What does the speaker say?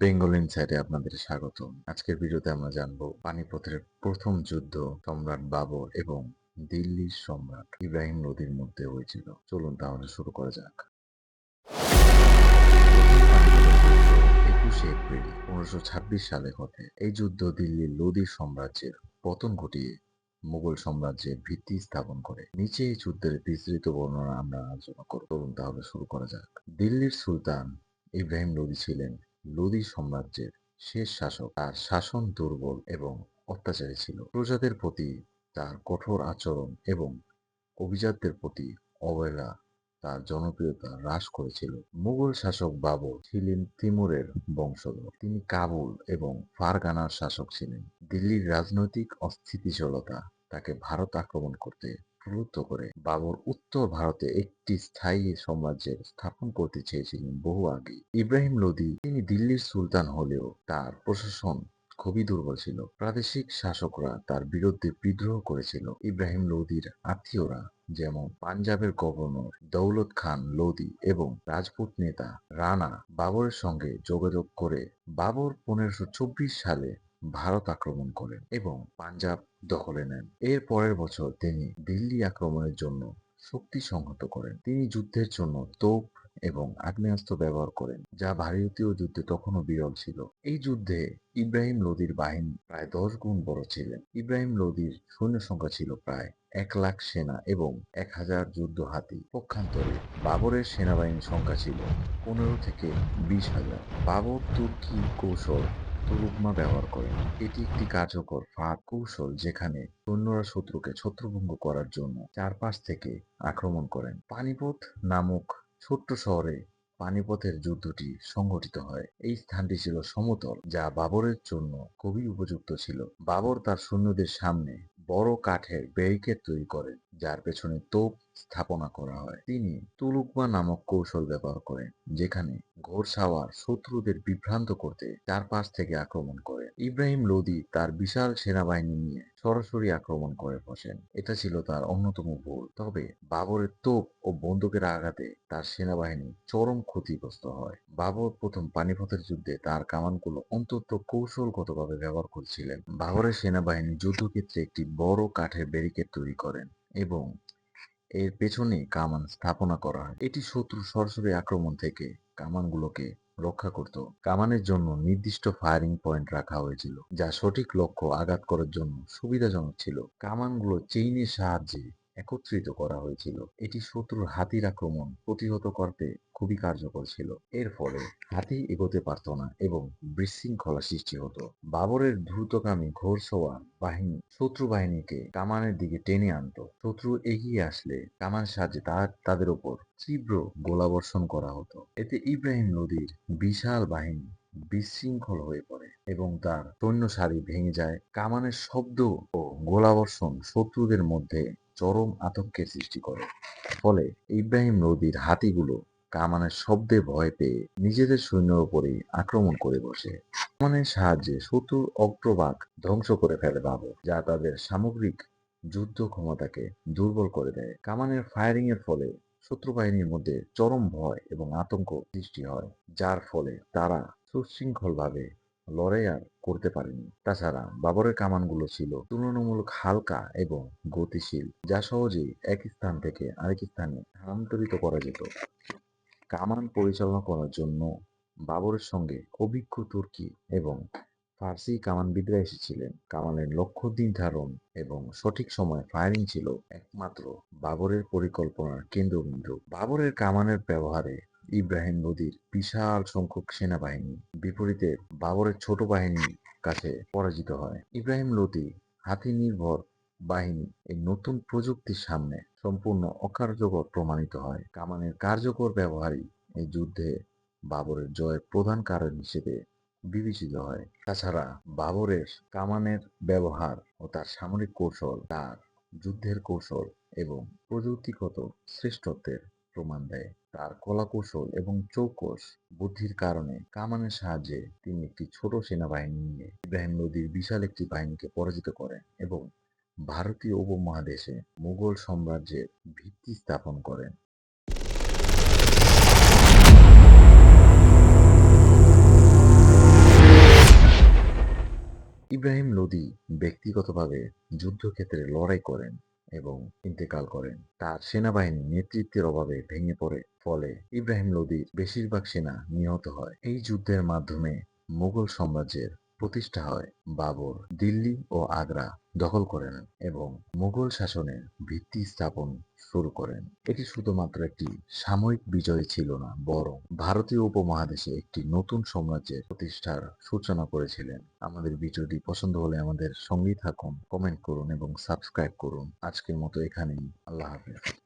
বেঙ্গল ইনসাইডে আপনাদের স্বাগত আজকের ভিডিওতে আমরা জানব পানিপথের প্রথম যুদ্ধ, সম্রাট বাবর এবং দিল্লির সম্রাট ইব্রাহিম লোদির মধ্যে হয়েছিল। চলুন তাহলে শুরু করা যাক। একুশে এপ্রিল ছাব্বিশ সালে ঘটে এই যুদ্ধ দিল্লির লোদি সাম্রাজ্যের পতন ঘটিয়ে মুঘল সাম্রাজ্যের ভিত্তি স্থাপন করে। নিচে এই যুদ্ধের বিস্তৃত বর্ণনা আমরা আলোচনা করব। চলুন তাহলে শুরু করা যাক। দিল্লির সুলতান ইব্রাহিম লোদি ছিলেন লোদি সাম্রাজ্যের শেষ শাসক। তার শাসন দুর্বল এবং অত্যাচারী ছিল। প্রজাদের প্রতি তার কঠোর আচরণ এবং অভিজাতদের প্রতি অবহেলা তার জনপ্রিয়তা হ্রাস করেছিল। মুঘল শাসক বাবর ছিলেন তিমুরের বংশধর। তিনি কাবুল এবং ফারগানার শাসক ছিলেন। দিল্লির রাজনৈতিক অস্থিতিশীলতা তাকে ভারত আক্রমণ করতে প্রলুব্ধ করে বাবর উত্তর ভারতে একটি স্থায়ী সাম্রাজ্যের স্থাপন করতে চেয়েছিলেন বহু আগে। ইব্রাহিম লোদি, তিনি দিল্লির সুলতান হলেও তার প্রশাসন খুবই দুর্বল ছিল। প্রাদেশিক শাসকরা তার বিরুদ্ধে বিদ্রোহ করেছিল। ইব্রাহিম লোদির আত্মীয়রা যেমন পাঞ্জাবের গভর্নর দৌলত খান লোদি এবং রাজপুত নেতা রানা বাবরের সঙ্গে যোগাযোগ করে বাবর পনেরোশো সালে ভারত আক্রমণ করেন এবং পাঞ্জাব দখলে নেন। এর পরের বছর তিনি দিল্লি আক্রমণের জন্য শক্তি সংহত করেন। তিনি যুদ্ধের জন্য তোপ এবং আগ্নেয়াস্ত্র ব্যবহার করেন, যা ভারতীয় যুদ্ধে তখনও বিরল ছিল। এই যুদ্ধে ইব্রাহিম লোদির বাহিনী প্রায় দশ গুণ বড় ছিলেন। ইব্রাহিম লোদির সৈন্য সংখ্যা ছিল প্রায় এক লাখ সেনা এবং এক হাজার যুদ্ধ হাতি। পক্ষান্তরে বাবরের সেনাবাহিনীর সংখ্যা ছিল পনেরো থেকে বিশ হাজার। বাবর তুর্কি কৌশল তুলুকমা ব্যবহার করেন এটি একটি কার্যকর ফাঁদ কৌশল যেখানে সৈন্যরা শত্রুকে ছত্রভঙ্গ করার জন্য চারপাশ থেকে আক্রমণ করেন। পানিপথ নামক ছোট্ট শহরে পানিপথের যুদ্ধটি সংঘটিত হয়। এই স্থানটি ছিল সমতল, যা বাবরের জন্য খুবই উপযুক্ত ছিল। বাবর তার সৈন্যদের সামনে বড় কাঠের ব্যারিকেড তৈরি করেন। যার পেছনে তোপ স্থাপনা করা হয়। তিনি তুলুকমা নামক কৌশল ব্যবহার করেন, যেখানে ঘোড়সাওয়ার শত্রুদের বিভ্রান্ত করতে চারপাশ থেকে আক্রমণ করে ইব্রাহিম লোদি তার বিশাল সেনাবাহিনী নিয়ে সরাসরি আক্রমণ করে বসেন। এটা ছিল তার অন্যতম ভুল। তবে বাবরের তোপ ও বন্দুকের আঘাতে তার সেনাবাহিনী চরম ক্ষতিগ্রস্ত হয়। বাবর প্রথম পানিপথের যুদ্ধে তার কামানগুলো অন্তত কৌশলগতভাবে ব্যবহার করেছিলেন। বাবরের সেনাবাহিনী যুদ্ধক্ষেত্রে একটি বড় কাঠের ব্যারিকেড তৈরি করেন। এবং এর পেছনে কামান স্থাপনা করা। হয় এটি শত্রু সরাসরি আক্রমণ থেকে কামানগুলোকে রক্ষা করত। কামানের জন্য নির্দিষ্ট ফায়ারিং পয়েন্ট রাখা হয়েছিল, যা সঠিক লক্ষ্য আঘাত করার জন্য সুবিধাজনক ছিল। কামানগুলো চেইনের সাহায্যে একত্রিত করা হয়েছিল। এটি শত্রুর হাতির আক্রমণ প্রতিহত করতে খুবই কার্যকর ছিল। এর ফলে হাতি এগোতে পারত না এবং বিশৃঙ্খলা সৃষ্টি হতো। বাবরের দ্রুতগামী ঘোড়সওয়ার বাহিনী শত্রু বাহিনীকে কামানের দিকে টেনে আনতো। শত্রু এগিয়ে আসলে কামান সাহায্যে তার তাদের উপর তীব্র গোলাবর্ষণ করা হতো। এতে ইব্রাহিম নদীর বিশাল বাহিনী বিশৃঙ্খল হয়ে পড়ে। এবং তার সৈন্য সারি ভেঙে যায়। কামানের শব্দ ও গোলাবর্ষণ শত্রুদের মধ্যে চরম আতঙ্কের সৃষ্টি করে। ফলে ইব্রাহিম নদীর হাতিগুলো কামানের শব্দে ভয় পেয়ে নিজেদের সৈন্যের উপরে আক্রমণ করে বসে। কামানের সাহায্যে শত্রুর অগ্রভাগ ধ্বংস করে ফেলে বাবর, যা তাদের সামগ্রিক যুদ্ধ ক্ষমতাকে দুর্বল করে দেয়। কামানের ফায়ারিং এর ফলে শত্রু বাহিনীর মধ্যে চরম ভয় এবং আতঙ্ক সৃষ্টি হয়, যার ফলে তারা সুশৃঙ্খলভাবে লড়াই আর করতে পারেনি। তাছাড়া বাবরের কামানগুলো ছিল তুলনামূলক হালকা এবং গতিশীল, যা সহজেই এক স্থান থেকে আরেক স্থানে স্থানান্তরিত করা যেত। কামান পরিচালনা করার জন্য বাবরের সঙ্গে অভিজ্ঞ তুর্কি এবং ফার্সি কামানবিদরা এসেছিলেন। কামানের লক্ষ্য নির্ধারণ এবং সঠিক সময় ফায়ারিং ছিল একমাত্র বাবরের পরিকল্পনার কেন্দ্রবিন্দু। বাবরের কামানের ব্যবহারে ইব্রাহিম নদীর বিশাল সংখ্যক সেনাবাহিনী বিপরীতে বাবরের ছোট বাহিনীর কাছে পরাজিত হয়। ইব্রাহিম লোদি হাতি নির্ভর বাহিনী এই নতুন প্রযুক্তির সামনে সম্পূর্ণ অকার্যকর প্রমাণিত হয়। কামানের কার্যকর ব্যবহারই এই যুদ্ধে বাবরের জয়ের প্রধান কারণ হিসেবে বিবেচিত হয়। তাছাড়া বাবরের কামানের ব্যবহার ও তার সামরিক কৌশল তার যুদ্ধের কৌশল এবং প্রযুক্তিগত শ্রেষ্ঠত্বের প্রমাণ দেয়। তার কলাকৌশল এবং চৌকস বুদ্ধির কারণে কামানের সাহায্যে তিনি একটি ছোট সেনাবাহিনী নিয়ে ইব্রাহিম নদীর বিশাল একটি বাহিনীকে পরাজিত করেন এবং ভারতীয় উপমহাদেশে মুঘল সাম্রাজ্যের ভিত্তি স্থাপন করেন। ইব্রাহিম লোদি ব্যক্তিগতভাবে যুদ্ধক্ষেত্রে লড়াই করেন। এবং ইন্তেকাল করেন। তার সেনাবাহিনী নেতৃত্বের অভাবে ভেঙে পড়ে, ফলে ইব্রাহিম লোদির বেশিরভাগ সেনা নিহত হয়। এই যুদ্ধের মাধ্যমে মুঘল সাম্রাজ্যের প্রতিষ্ঠা হয় বাবর, দিল্লি ও আগ্রা। দখল করেন এবং মুঘল শাসনের ভিত্তি স্থাপন শুরু করেন। এটি শুধুমাত্র একটি সাময়িক বিজয় ছিল না, বরং ভারতীয় উপমহাদেশে একটি নতুন সাম্রাজ্যের প্রতিষ্ঠার সূচনা করেছিলেন। আমাদের ভিডিওটি পছন্দ হলে আমাদের সঙ্গেই থাকুন, কমেন্ট করুন এবং সাবস্ক্রাইব করুন। আজকের মতো এখানেই, আল্লাহ হাফেজ।